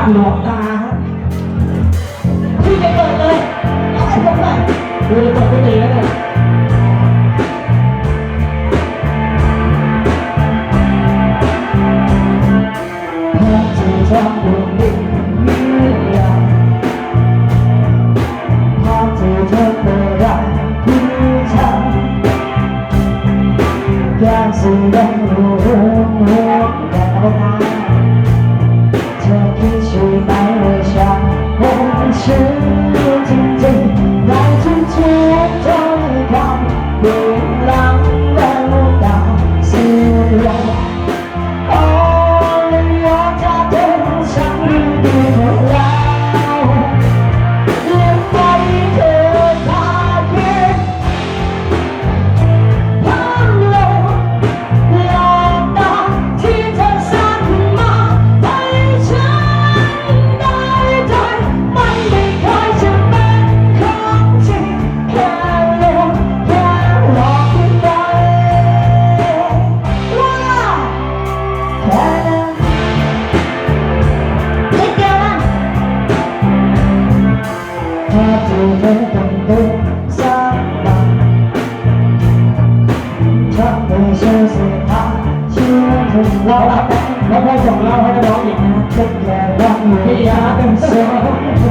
ากหลวงตาครับพี่ไปเปิดเลยอาไอ้ผมหน่อยเปิดกุฏิแล้วเนี่ยพระเจ้าจอมดวงดินมียาพระจ้าอเปิดรับผู้ชันยามสิ่งใดรู้รู้แต่เอาไป từ thế tầm tư xa bằng chắc từ xưa sẽ thắng chưa thường lâu nó có chồng lâu hay đó vậy chắc là con người đã từng sống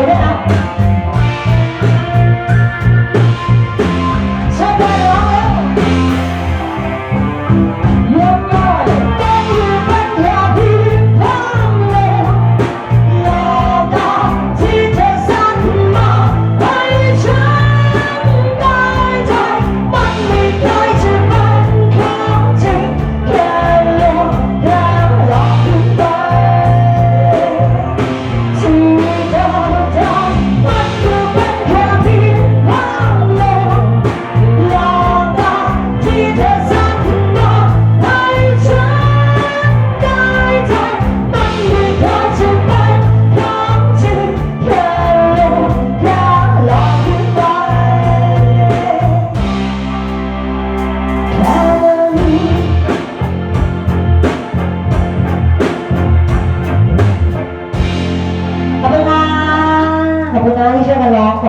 วยด้วยนะ 拿一下的老。